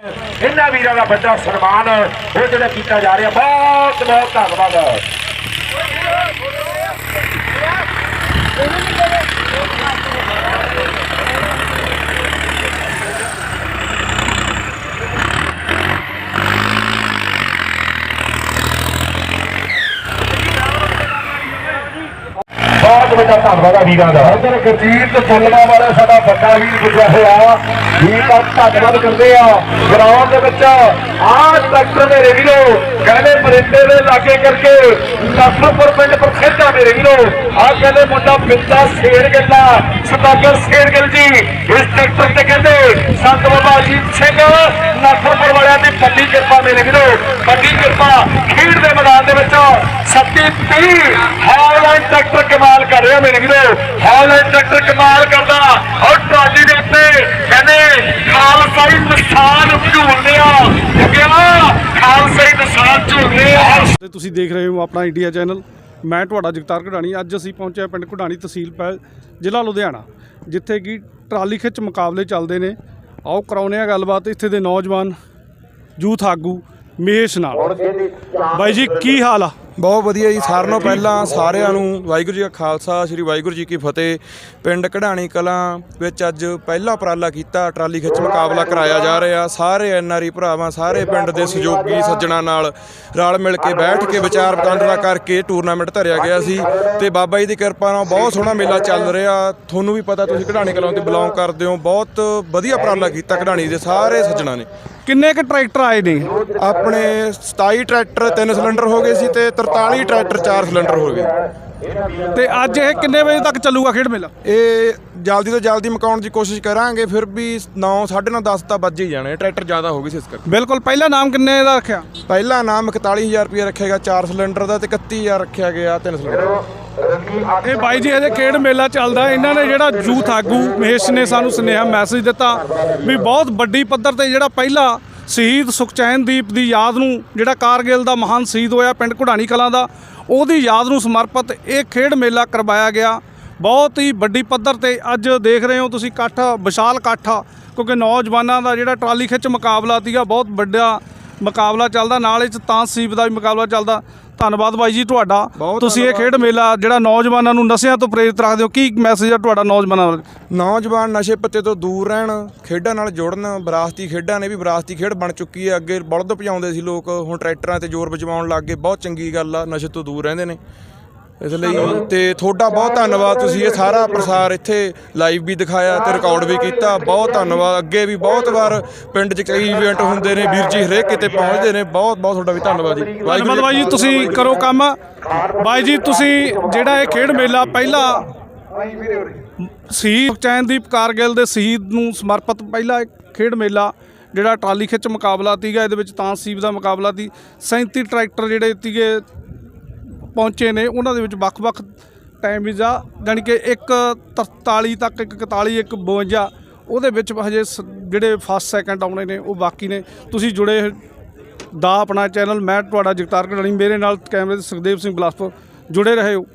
ਇਹਨਾਂ ਵੀਰਾਂ ਦਾ ਵੱਡਾ ਸਨਮਾਨ ਉਹ ਜਿਹੜਾ ਕੀਤਾ ਜਾ ਰਿਹਾ। ਬਹੁਤ ਬਹੁਤ ਧੰਨਵਾਦ। ਬਹੁਤ ਧੰਨਵਾਦ ਆ ਵੀਰਾਂ ਦਾ। ਉਧਰ ਗੁਰਜੀਤ ਫੁੱਲਵਾ ਵਾਲਾ ਸਾਡਾ ਵੱਡਾ ਵੀਰ ਗੁਜ਼ਰਿਆ ਹੋਇਆ। ਵੀਰ ਦਾ ਧੰਨਵਾਦ ਕਰਦੇ ਆ। ਗਰਾਊਂਡ ਦੇ ਵਿੱਚ ਆਹ ਟਰੈਕਟਰ ਮੇਰੇ ਵੀਰੋ, ਕਹਿੰਦੇ ਮਰਿੰਡੇ ਦੇ ਲਾਗੇ ਕਰਕੇ ਲਖਨਪੁਰ ਪਿੰਡ ਪ੍ਰਸਿੱਧ ਮੇਰੇ ਵੀਰੋ। ਆਹ ਕਹਿੰਦੇ ਮੁੰਡਾ ਬਿੰਦਾ ਸ਼ੇਰ ਗੱਲਾ ਸਦਾਗਰ ਸ਼ੇਰ ਗਿੱਲ ਜੀ। ਇਸ ਟਰੈਕਟਰ ਤੇ ਕਹਿੰਦੇ ਸੰਤ ਬਾਬਾ ਅਜੀਤ ਸਿੰਘ ਲਖਨਪੁਰ ਵਾਲਿਆਂ ਦੀ ਵੱਡੀ ਕਿਰਪਾ ਮੇਰੇ ਵੀਰੋ। ਵੱਡੀ ਕਿਰਪਾ ਖੇਡ ਦੇ ਮੈਦਾਨ ਦੇ ਵਿੱਚ। ਸੱਤੀ 30 ਹਾਲੈਂਡ ਟਰੈਕਟਰ ਕਮਾਲ ਕਰ ਰਿਹਾ ਮੇਰੇ ਵੀਰੋ ਹਾਲੈਂਡ ਟਰੈਕਟਰ ਕਮਾਲ ਕਰਦਾ ਔਰ ਟਰਾਲੀ ਦੇ ਉੱਤੇ ਕਹਿੰਦੇ ਖਾਲਸਾਈ ਨਿਸ਼ਾਨ ਝੂਲਦੇ ਆ ਕਿਹਾ ਖਾਲਸਾਈ ਨਿਸ਼ਾਨ ਝੂਲਦੇ ਆ ਤੇ ਤੁਸੀਂ ਦੇਖ ਰਹੇ ਹੋ ਆਪਣਾ ਇੰਡੀਆ ਚੈਨਲ। ਮੈਂ ਤੁਹਾਡਾ ਜਗਤਾਰ ਘਡਾਣੀ ਅੱਜ ਅਸੀਂ ਪਹੁੰਚੇ ਹਾਂ ਪਿੰਡ ਘਡਾਣੀ ਤਹਿਸੀਲ ਪੈਲ ਜ਼ਿਲ੍ਹਾ ਲੁਧਿਆਣਾ ਜਿੱਥੇ ਕਿ ਟਰਾਲੀ ਖਿੱਚ ਮੁਕਾਬਲੇ ਚੱਲਦੇ ਨੇ। ਆਓ ਕਰਾਉਨੇ ਆ ਗੱਲਬਾਤ। ਇੱਥੇ ਦੇ ਨੌਜਵਾਨ ਯੂਥ ਆਗੂ ਮਹੇਸ਼ ਨਾਲ। ਬਾਈ ਜੀ ਕੀ ਹਾਲ ਆ? ਬਹੁਤ ਵਧੀਆ ਜੀ, ਸਾਰਿਆਂ ਨੂੰ ਪਹਿਲਾਂ ਸਾਰਿਆਂ ਨੂੰ ਵਾਹਿਗੁਰੂ ਜੀ ਕਾ ਖਾਲਸਾ, ਸ੍ਰੀ ਵਾਹਿਗੁਰੂ ਜੀ ਕੀ ਫਤਿਹ। ਪਿੰਡ ਕਢਾਣੀ ਕਲਾਂ ਵਿੱਚ ਅੱਜ ਪਹਿਲਾ ਉਪਰਾਲਾ ਕੀਤਾ, ਟਰਾਲੀ ਖਿੱਚ ਮੁਕਾਬਲਾ ਕਰਾਇਆ ਜਾ ਰਿਹਾ। ਸਾਰੇ ਐਨਆਰਈ ਭਰਾਵਾਂ, ਸਾਰੇ ਪਿੰਡ ਦੇ ਸਹਿਯੋਗੀ ਸੱਜਣਾ ਨਾਲ ਰਲ ਮਿਲ ਕੇ ਬੈਠ ਕੇ ਵਿਚਾਰ ਵਟਾਂਦਰਾ ਕਰਕੇ ਟੂਰਨਾਮੈਂਟ ਧਰਿਆ ਗਿਆ ਸੀ ਤੇ ਬਾਬਾ ਜੀ ਦੀ ਕਿਰਪਾ ਨਾਲ ਬਹੁਤ ਸੋਹਣਾ ਮੇਲਾ ਚੱਲ ਰਿਹਾ। ਤੁਹਾਨੂੰ ਵੀ ਪਤਾ ਤੁਸੀਂ ਕਢਾਣੀ ਕਲਾਂ 'ਤੇ ਬਿਲੋਂਗ ਕਰਦੇ ਹੋ। ਬਹੁਤ ਵਧੀਆ ਉਪਰਾਲਾ ਕੀਤਾ ਕਢਾਣੀ ਦੇ ਸਾਰੇ ਸੱਜਣਾ ਨੇ। ਕਿੰਨੇ ਕ ਟਰੈਕਟਰ ਆਏ ਨੇ? ਆਪਣੇ 27 ਟਰੈਕਟਰ 3 ਸਿਲੰਡਰ ਹੋ ਗਏ ਸੀ ਤੇ 43 ਟਰੈਕਟਰ 4 ਸਿਲੰਡਰ ਹੋ ਗਏ। ਤੇ ਅੱਜ ਇਹ ਕਿੰਨੇ ਵਜੇ ਤੱਕ ਚੱਲੂਗਾ ਖੇਡ ਮੇਲਾ? ਇਹ ਜਲਦੀ ਤੋਂ ਜਲਦੀ ਮਕਾਉਣ ਦੀ ਕੋਸ਼ਿਸ਼ ਕਰਾਂਗੇ ਫਿਰ ਵੀ 9 9:30 10 ਤਾਂ ਵੱਜ ਹੀ ਜਾਣੇ ਟਰੈਕਟਰ ਜ਼ਿਆਦਾ ਹੋ ਗਏ ਸੀ ਇਸ ਕਰਕੇ। ਬਿਲਕੁਲ ਪਹਿਲਾ ਨਾਮ ਕਿੰਨੇ ਦਾ ਰੱਖਿਆ? ਪਹਿਲਾ ਨਾਮ 41000 ਰੁਪਏ ਰੱਖਿਆ ਗਿਆ 4 ਸਿਲੰਡਰ ਦਾ ਤੇ 31000 ਰੱਖਿਆ ਗਿਆ 3 ਸਿਲੰਡਰ। ਦਾ ਇਹ ਬਾਈ ਜੀ, ਹਜੇ ਖੇਡ ਮੇਲਾ ਚੱਲਦਾ। ਇਹਨਾਂ ਨੇ ਜਿਹੜਾ ਯੂਥ ਆਗੂ ਮਹੇਸ਼ ਨੇ ਸਾਨੂੰ ਸੁਨੇਹਾ ਮੈਸੇਜ ਦਿੱਤਾ ਵੀ ਬਹੁਤ ਵੱਡੀ ਪੱਧਰ ਤੇ ਜਿਹੜਾ ਪਹਿਲਾ ਸ਼ਹੀਦ ਸੁਖਚੈਨਦੀਪ ਦੀ ਯਾਦ ਨੂੰ, ਜਿਹੜਾ ਕਾਰਗਿਲ ਦਾ ਮਹਾਨ ਸ਼ਹੀਦ ਹੋਇਆ ਪਿੰਡ ਘੁੜਾਣੀ ਕਲਾਂ ਦਾ, ਉਹਦੀ ਯਾਦ ਨੂੰ ਸਮਰਪਿਤ ਇਹ ਖੇਡ ਮੇਲਾ ਕਰਵਾਇਆ ਗਿਆ। ਬਹੁਤ ਹੀ ਵੱਡੀ ਪੱਧਰ ਤੇ ਅੱਜ ਦੇਖ ਰਹੇ ਹੋ ਤੁਸੀਂ ਇਕੱਠ, ਵਿਸ਼ਾਲ ਇਕੱਠ ਆ, ਕਿਉਂਕਿ ਨੌਜਵਾਨਾਂ ਦਾ ਜਿਹੜਾ ਟਰਾਲੀ ਖਿੱਚ ਮੁਕਾਬਲਾ ਸੀਗਾ, ਬਹੁਤ ਵੱਡਾ ਮੁਕਾਬਲਾ ਚੱਲਦਾ ਨਾਲ ਇਹ ਚ ਤਾਂਸੀਬ ਦਾ ਵੀ ਮੁਕਾਬਲਾ ਚੱਲਦਾ। ਧੰਨਵਾਦ ਬਾਈ ਜੀ ਤੁਹਾਡਾ। ਤੁਸੀਂ ਇਹ ਖੇਡ ਮੇਲਾ ਜਿਹੜਾ ਨੌਜਵਾਨਾਂ ਨੂੰ ਨਸ਼ਿਆਂ ਤੋਂ ਪ੍ਰੇਰਿਤ ਰੱਖਦੇ ਹੋ ਕੀ ਮੈਸੇਜ ਆ ਤੁਹਾਡਾ ਨੌਜਵਾਨਾਂ ਵੱਲ ਨੌਜਵਾਨ ਨਸ਼ੇ ਪੱਤੇ ਤੋਂ ਦੂਰ ਰਹਿਣ ਖੇਡਾਂ ਨਾਲ ਜੁੜਨ ਵਿਰਾਸਤੀ ਖੇਡਾਂ ਨੇ ਵੀ ਵਿਰਾਸਤੀ ਖੇਡ ਬਣ ਚੁੱਕੀ ਹੈ ਅੱਗੇ ਬਲਦ ਭਜਾਉਂਦੇ ਸੀ ਲੋਕ ਹੁਣ ਟਰੈਕਟਰਾਂ ਤੇ ਜ਼ੋਰ ਵਜਵਾਉਣ ਲੱਗ ਗਏ। ਬਹੁਤ ਚੰਗੀ ਗੱਲ ਆ ਨਸ਼ੇ ਤੋਂ ਦੂਰ ਰਹਿੰਦੇ ਨੇ। ਇਸ ਲਈ ਤੇ ਤੁਹਾਡਾ ਬਹੁਤ ਧੰਨਵਾਦ। ਤੁਸੀਂ ਇਹ ਸਾਰਾ ਪ੍ਰਸਾਰ ਇੱਥੇ ਲਾਈਵ ਵੀ ਦਿਖਾਇਆ ਤੇ ਰਿਕਾਰਡ ਵੀ ਕੀਤਾ। ਬਹੁਤ ਧੰਨਵਾਦ। ਅੱਗੇ ਵੀ ਬਹੁਤ ਵਾਰ ਪਿੰਡ 'ਚ ਕਈ ਇਵੈਂਟ ਹੁੰਦੇ ਨੇ ਵੀਰ ਜੀ ਹਰੇਕ ਕਿਤੇ ਪਹੁੰਚਦੇ ਨੇ। ਬਹੁਤ ਬਹੁਤ ਤੁਹਾਡਾ ਵੀ ਧੰਨਵਾਦ ਜੀ। ਧੰਨਵਾਦ ਬਾਈ ਜੀ ਤੁਸੀਂ ਕਰੋ ਕੰਮ। ਬਾਈ ਜੀ ਤੁਸੀਂ ਜਿਹੜਾ ਇਹ ਖੇਡ ਮੇਲਾ ਪਹਿਲਾ ਸ਼ਹੀਦ ਚੈਨਦੀਪ ਕਾਰਗਿਲ ਦੇ ਸ਼ਹੀਦ ਨੂੰ ਸਮਰਪਿਤ ਪਹਿਲਾ ਖੇਡ ਮੇਲਾ ਜਿਹੜਾ ਟਰਾਲੀ ਖਿੱਚ ਮੁਕਾਬਲਾ ਸੀਗਾ ਇਹਦੇ ਵਿੱਚ ਤਾਂਸੀਬ ਦਾ ਮੁਕਾਬਲਾ ਸੀ 37 ਟਰੈਕਟਰ ਜਿਹੜੇ ਸੀਗੇ ਪਹੁੰਚੇ ਨੇ, ਉਹਨਾਂ ਦੇ ਵਿੱਚ ਵੱਖ-ਵੱਖ ਟਾਈਮ ਵੀ ਜਾ, ਜਾਣੀ ਕਿ ਇੱਕ 43 ਤੱਕ, ਇੱਕ 41 ਇੱਕ 52 ਉਹਦੇ ਵਿੱਚ ਹਜੇ ਸ- ਜਿਹੜੇ ਫਸਟ ਸੈਕਿੰਡ ਆਉਣੇ ਨੇ, ਉਹ ਬਾਕੀ ਨੇ। ਤੁਸੀਂ ਜੁੜੇ ਦਾ ਆਪਣਾ ਚੈਨਲ ਮੈਂ ਤੁਹਾਡਾ ਜਗਤਾਰ ਘੜਾਣੀ ਮੇਰੇ ਨਾਲ ਕੈਮਰੇ ਤੇ ਸੁਖਦੇਵ ਸਿੰਘ ਬਲਾਸਪੁਰ, ਜੁੜੇ ਰਹੇ ਹੋ।